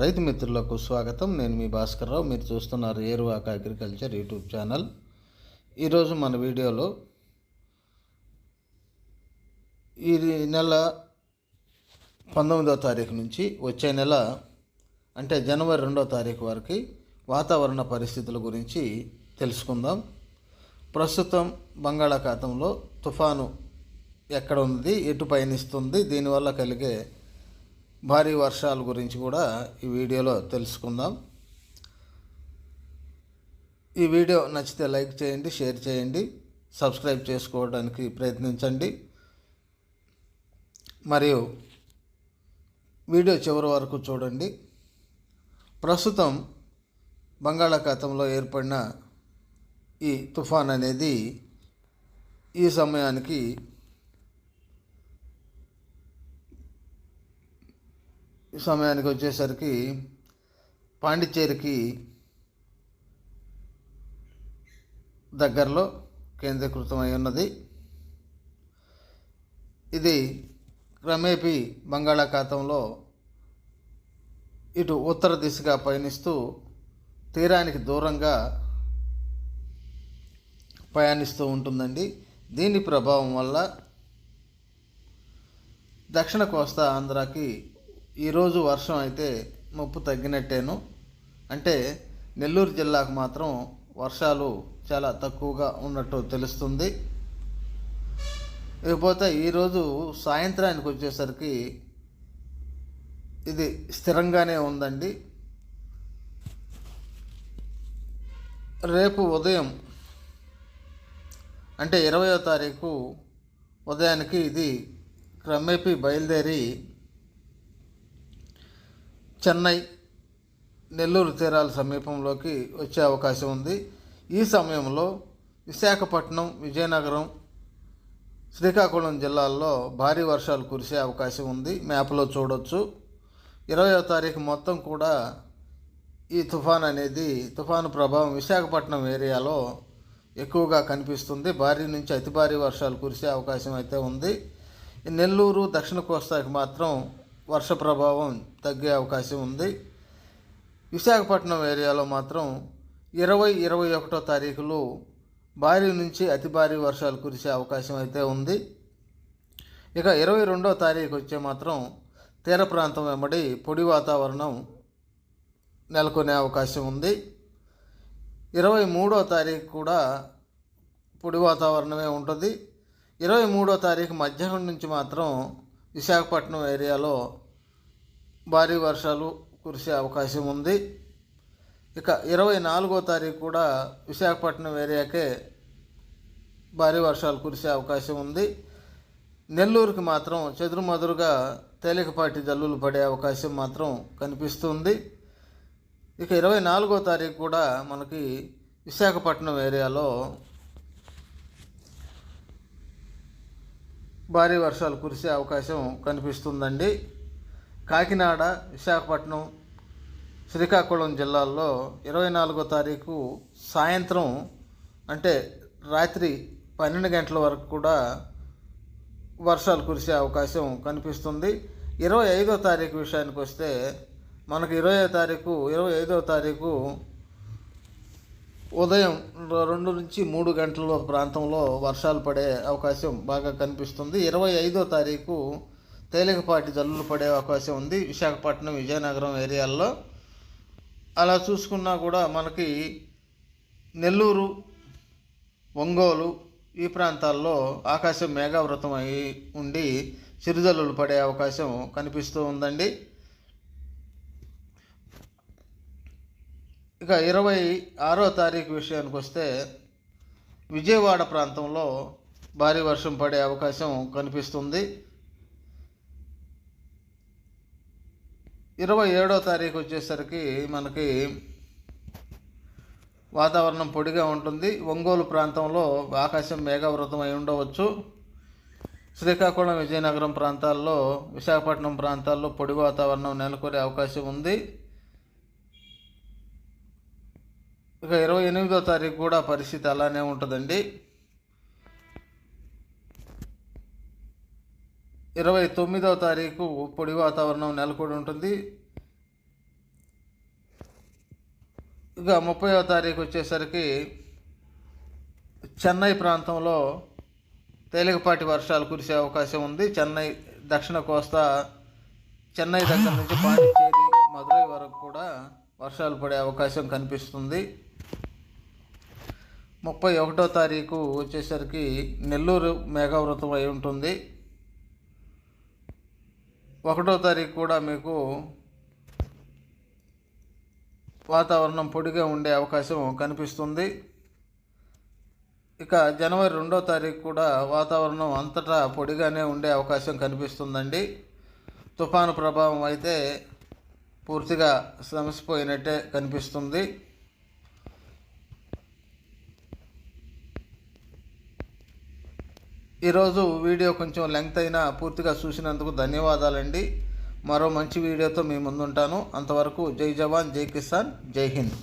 రైతు మిత్రులకు స్వాగతం. నేను మీ భాస్కర్రావు. మీరు చూస్తున్నారు ఏరువాక అగ్రికల్చర్ యూట్యూబ్ ఛానల్. ఈరోజు మన వీడియోలో ఈ నెల పంతొమ్మిదవ తారీఖు నుంచి వచ్చే నెల అంటే జనవరి రెండవ తారీఖు వరకు వాతావరణ పరిస్థితుల గురించి తెలుసుకుందాం. ప్రస్తుతం బంగాళాఖాతంలో తుఫాను ఎక్కడ ఉంది ఎటు పయనిస్తుంది దీనివల్ల కలిగే భారీ వర్షాల గురించి కూడా ఈ వీడియోలో తెలుసుకుందాం. ఈ వీడియో నచ్చితే లైక్ చేయండి షేర్ చేయండి సబ్స్క్రైబ్ చేసుకోవడానికి ప్రయత్నించండి. మరియు వీడియో చివరి వరకు చూడండి. ప్రస్తుతం బంగాళాఖాతంలో ఏర్పడిన ఈ తుఫాన్ అనేది ఈ సమయానికి ఈ సమయానికి వచ్చేసరికి పాండిచ్చేరికి దగ్గరలో కేంద్రీకృతమై ఉన్నది. ఇది క్రమేపీ బంగాళాఖాతంలో ఇటు ఉత్తర దిశగా పయనిస్తూ తీరానికి దూరంగా ప్రయాణిస్తూ ఉంటుందండి. దీని ప్రభావం వల్ల దక్షిణ కోస్తా ఆంధ్రాకి ఈరోజు వర్షం అయితే ముప్పు తగ్గినట్టేను. అంటే నెల్లూరు జిల్లాకు మాత్రం వర్షాలు చాలా తక్కువగా ఉన్నట్టు తెలుస్తుంది. ఇకపోతే ఈరోజు సాయంత్రానికి వచ్చేసరికి ఇది స్థిరంగానే ఉందండి. రేపు ఉదయం అంటే ఇరవయో తారీఖు ఉదయానికి ఇది క్రమేపీ బయలుదేరి చెన్నై నెల్లూరు తీరాల సమీపంలోకి వచ్చే అవకాశం ఉంది. ఈ సమయంలో విశాఖపట్నం విజయనగరం శ్రీకాకుళం జిల్లాల్లో భారీ వర్షాలు కురిసే అవకాశం ఉంది. మ్యాప్లో చూడొచ్చు. ఇరవయో తారీఖు మొత్తం కూడా ఈ తుఫాన్ అనేది తుఫాను ప్రభావం విశాఖపట్నం ఏరియాలో ఎక్కువగా కనిపిస్తుంది. భారీ నుంచి అతి భారీ వర్షాలు కురిసే అవకాశం అయితే ఉంది. నెల్లూరు దక్షిణ కోస్తాకి మాత్రం వర్ష ప్రభావం తగ్గే అవకాశం ఉంది. విశాఖపట్నం ఏరియాలో మాత్రం ఇరవై ఇరవై ఒకటో తారీఖులో భారీ నుంచి అతి భారీ వర్షాలు కురిసే అవకాశం అయితే ఉంది. ఇక ఇరవై రెండో తారీఖు వచ్చే మాత్రం తీర ప్రాంతం వెంబడి పొడి వాతావరణం నెలకొనే అవకాశం ఉంది. ఇరవై మూడో తారీఖు కూడా పొడి వాతావరణమే ఉంటుంది. ఇరవై మూడో తారీఖు మధ్యాహ్నం నుంచి మాత్రం విశాఖపట్నం ఏరియాలో భారీ వర్షాలు కురిసే అవకాశం ఉంది. ఇక ఇరవై నాలుగో తారీఖు కూడా విశాఖపట్నం ఏరియాకే భారీ వర్షాలు కురిసే అవకాశం ఉంది. నెల్లూరుకి మాత్రం చెదురుమదురుగా తేలికపాటి జల్లులు పడే అవకాశం మాత్రం కనిపిస్తుంది. ఇక ఇరవై నాలుగో తారీఖు కూడా మనకి విశాఖపట్నం ఏరియాలో భారీ వర్షాలు కురిసే అవకాశం కనిపిస్తుందండి. కాకినాడ విశాఖపట్నం శ్రీకాకుళం జిల్లాల్లో ఇరవై నాలుగో తారీఖు సాయంత్రం అంటే రాత్రి పన్నెండు గంటల వరకు కూడా వర్షాలు కురిసే అవకాశం కనిపిస్తుంది. ఇరవై ఐదో తారీఖు విషయానికి వస్తే మనకు ఇరవై తారీఖు ఇరవై ఐదో తారీఖు ఉదయం రెండు నుంచి మూడు గంటల ప్రాంతంలో వర్షాలు పడే అవకాశం బాగా కనిపిస్తుంది. ఇరవై ఐదో తారీఖు తేలికపాటి జల్లులు పడే అవకాశం ఉంది విశాఖపట్నం విజయనగరం ఏరియాల్లో. అలా చూసుకున్నా కూడా మనకి నెల్లూరు ఒంగోలు ఈ ప్రాంతాల్లో ఆకాశం మేఘావృతం అయి ఉండి చిరుజల్లులు పడే అవకాశం కనిపిస్తూ ఉందండి. ఇక ఇరవై ఆరో తారీఖు విషయానికి వస్తే విజయవాడ ప్రాంతంలో భారీ వర్షం పడే అవకాశం కనిపిస్తుంది. ఇరవై ఏడో తారీఖు వచ్చేసరికి మనకి వాతావరణం పొడిగా ఉంటుంది. ఒంగోలు ప్రాంతంలో ఆకాశం మేఘావృతం అయి ఉండవచ్చు. శ్రీకాకుళం విజయనగరం ప్రాంతాల్లో విశాఖపట్నం ప్రాంతాల్లో పొడి వాతావరణం నెలకొనే అవకాశం ఉంది. ఇక ఇరవై ఎనిమిదో తారీఖు కూడా పరిస్థితి అలానే ఉంటుందండి. ఇరవై తొమ్మిదవ తారీఖు పొడి వాతావరణం నెలకొని ఉంటుంది. ఇక ముప్పైవ తారీఖు వచ్చేసరికి చెన్నై ప్రాంతంలో తేలికపాటి వర్షాలు కురిసే అవకాశం ఉంది. చెన్నై దక్షిణ కోస్తా చెన్నై దగ్గర నుంచి పాండిచ్చేరి మదురై వరకు కూడా వర్షాలు పడే అవకాశం కనిపిస్తుంది. ముప్పై ఒకటో తారీఖు వచ్చేసరికి నెల్లూరు మేఘావృతం అయి ఉంటుంది. ఒకటో తారీఖు కూడా మీకు వాతావరణం పొడిగా ఉండే అవకాశం కనిపిస్తుంది. ఇక జనవరి రెండో తారీఖు కూడా వాతావరణం అంతటా పొడిగానే ఉండే అవకాశం కనిపిస్తుందండి. తుఫాను ప్రభావం అయితే పూర్తిగా సమసిపోయినట్టే కనిపిస్తుంది. ఈరోజు వీడియో కొంచెం లెంగ్త్ అయినా పూర్తిగా చూసినందుకు ధన్యవాదాలండి. మరో మంచి వీడియోతో మీ ముందుంటాను. అంతవరకు జై జవాన్ జై కిసాన్ జై హింద్.